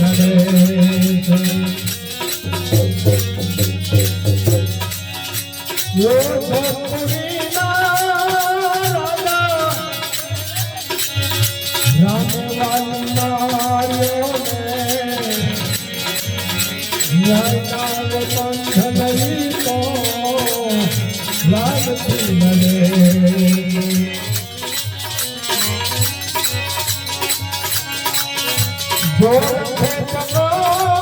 લડે চোখে চলো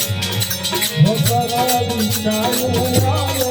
Thank you.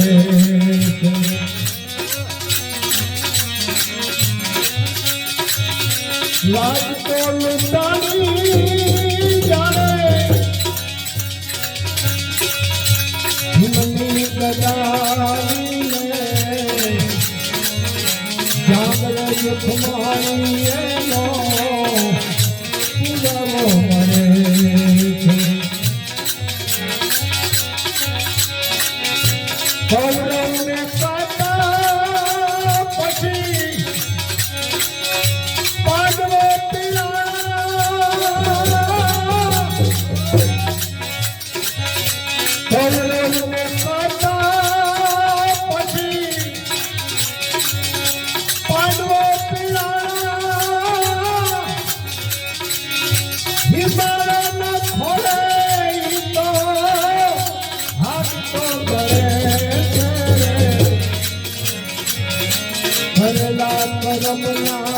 अपना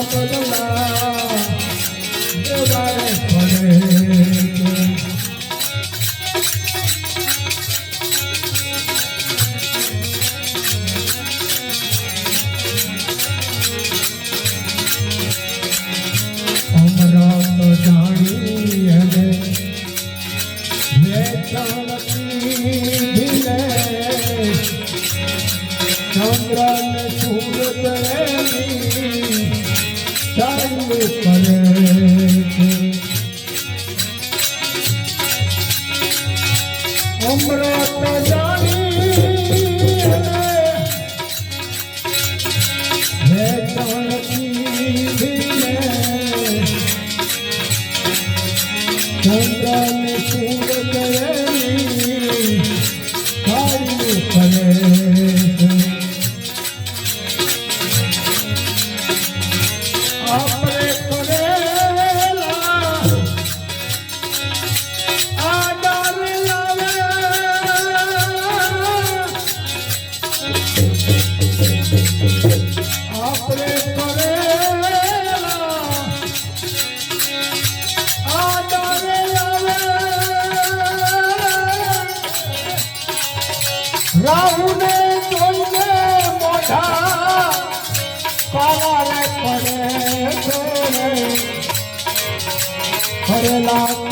Thank you. રાહુને જોઈને મોઢા પાવારે પડે ફરેલા